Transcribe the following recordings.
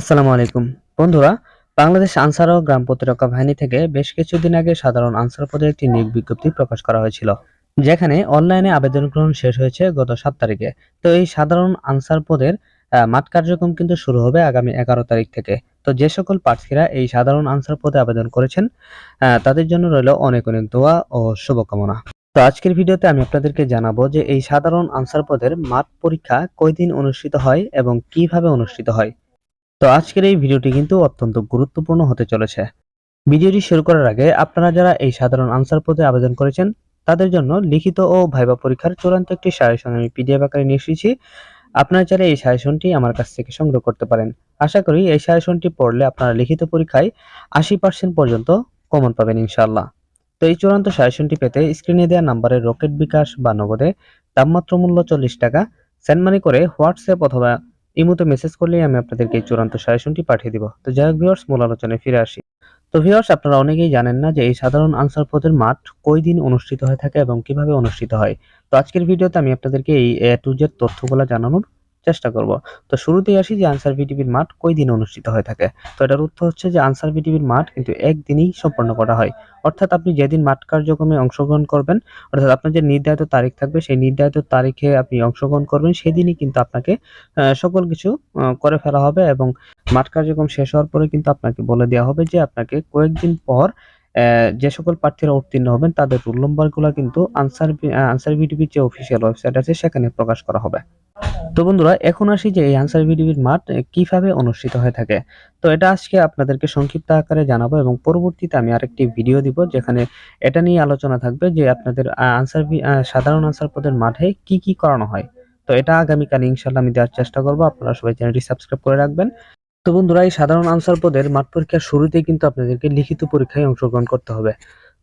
আসসালামু আলাইকুম। বন্ধুরা, বাংলাদেশ আনসার ও গ্রাম প্রতিরক্ষা বাহিনী থেকে বেশ কিছুদিন আগে সাধারণ আনসার পদে একটি নিয়োগ বিজ্ঞপ্তি প্রকাশ করা হয়েছিল, যেখানে অনলাইনে আবেদন গ্রহণ শেষ হয়েছে গত সাত তারিখে। তো এই সাধারণ আনসার পদের মাঠ কার্যক্রম কিন্তু শুরু হবে আগামী এগারো তারিখ থেকে। তো যে সকল প্রার্থীরা এই সাধারণ আনসার পদে আবেদন করেছেন তাদের জন্য রইল অনেক অনেক দোয়া ও শুভকামনা। তো আজকের ভিডিওতে আমি আপনাদেরকে জানাব যে এই সাধারণ আনসার পদের মাঠ পরীক্ষা কয়দিন অনুষ্ঠিত হয় এবং কীভাবে অনুষ্ঠিত হয়। তো আজকের এই ভিডিওটি কিন্তু অত্যন্ত গুরুত্বপূর্ণ হতে চলেছে। ভিডিওটি শুরু করার আগে আপনারা যারা এই সাধারণ আনসার পদে আবেদন করেছেন, তাদের জন্য লিখিত ও ভাইবা পরীক্ষার চূড়ান্ত একটি সাজেশন আমি পিডিএফ আকারে নিয়ে এসেছি। আপনারা চাইলে এই সাজেশনটি আমার কাছ থেকে সংগ্রহ করতে পারেন। আশা করি এই সাজেশনটি পড়লে আপনারা লিখিত পরীক্ষায় আশি পার্সেন্ট পর্যন্ত কমন পাবেন ইনশাল্লাহ তো এই চূড়ান্ত সাজেশনটি পেতে স্ক্রিনে দেওয়া নাম্বারে রকেট বিকাশ বা নগদে দামমাত্র মূল্য চল্লিশ টাকা, সেন্ড মানি করে হোয়াটসঅ্যাপ অথবা ইমোতে মেসেজ করলেই আমি আপনাদেরকে এই চূড়ান্ত সাজেশনটি পাঠিয়ে দিব। তো যাই হোক ভিউয়ার্স মূল আলোচনায় ফিরে আসি। তো ভিউয়ার্স আপনারা অনেকেই জানেন না যে এই সাধারণ আনসার পদের মাঠ কই দিন অনুষ্ঠিত হয়ে থাকে এবং কীভাবে অনুষ্ঠিত হয়। তো আজকের ভিডিওতে আমি আপনাদেরকে এই এ টু জেড তথ্যগুলো জানানোর চেষ্টা করব। তো শুরুতেই আসি যে আনসার ভিটিভির মাঠ কই দিন অনুষ্ঠিত হয়ে থাকে? তো এটার উত্তর হচ্ছে যে আনসার ভিটিভির মাঠ কিন্তু একদিনই সম্পন্ন করা হয়। অর্থাৎ আপনি যেদিন মাঠ কার্যক্রমে অংশগ্রহণ করবেন, অর্থাৎ আপনার যে নির্ধারিত তারিখ থাকবে, সেই নির্ধারিত তারিখে আপনি অংশগ্রহণ করবেন, সেদিনই কিন্তু আপনাকে সকল কিছু করে ফেলা হবে এবং মাঠ কার্যক্রম শেষ হওয়ার পরে কিন্তু আপনাকে বলে দেওয়া হবে যে আপনাকে কয়েকদিন পর যে সকল প্রার্থীরা উত্তীর্ণ হবেন, তাদের রোল নম্বরগুলো কিন্তু আনসার আনসার ভিডিপির যে অফিসিয়াল ওয়েবসাইট আছে, সেখানে প্রকাশ করা হবে। তো বন্ধুরা, এখন আসি যে এই আনসার ভিডিপির মাঠ কীভাবে অনুষ্ঠিত হয়ে থাকে। তো এটা আজকে আপনাদেরকে সংক্ষিপ্ত আকারে জানাব এবং পরবর্তীতে আমি আরেকটি ভিডিও দিব যেখানে এটা নিয়ে আলোচনা থাকবে যে আপনাদের আনসার সাধারণ আনসার পদের মাঠে কি কি করানো হয়। তো এটা আগামীকাল ইনশাল্লাহ আমি দেওয়ার চেষ্টা করব, আপনারা সবাই চ্যানেলটি সাবস্ক্রাইব করে রাখবেন। তো বন্ধুরা, এই সাধারণ আনসার পদের মাঠ পরীক্ষার শুরুতেই কিন্তু আপনাদেরকে লিখিত পরীক্ষায় অংশগ্রহণ করতে হবে।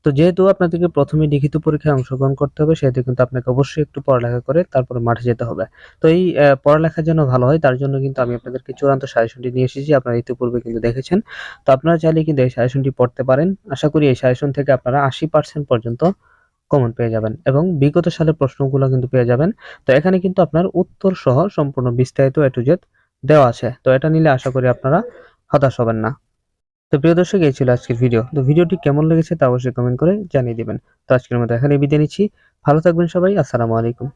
তো যেহেতু আপনাদেরকে প্রথমে লিখিত পরীক্ষায় অংশগ্রহণ করতে হবে সেহেতু কিন্তু আপনাকে অবশ্যই একটু পড়ালেখা করে তারপরে মাঠে যেতে হবে। তো এই আহ, পড়ালেখার জন্য ভালো হয় তার জন্য কিন্তু আমি আপনাদেরকে চূড়ান্ত সাজেশনটি নিয়ে এসেছি আপনারা ইতিপূর্বে কিন্তু দেখেছেন। তো আপনারা চাইলে কিন্তু এই সাজেশনটি পড়তে পারেন। আশা করি এই সাজেশন থেকে আপনারা আশি পার্সেন্ট পর্যন্ত কমন পেয়ে যাবেন এবং বিগত সালের প্রশ্নগুলো কিন্তু পেয়ে যাবেন। তো এখানে কিন্তু আপনার উত্তর সহ সম্পূর্ণ বিস্তারিত এ টু দেওয়া আছে। তো এটা নিলে আশা করি আপনারা হতাশ হবেন না। তো প্রিয় দর্শক, এই ছিল আজকের ভিডিও। তো ভিডিওটি কেমন লেগেছে তা অবশ্যই কমেন্ট করে জানিয়ে দেবেন। তো আজকের মতো এখানে বিদায় নিচ্ছি। ভালো থাকবেন সবাই। আসসালামু আলাইকুম।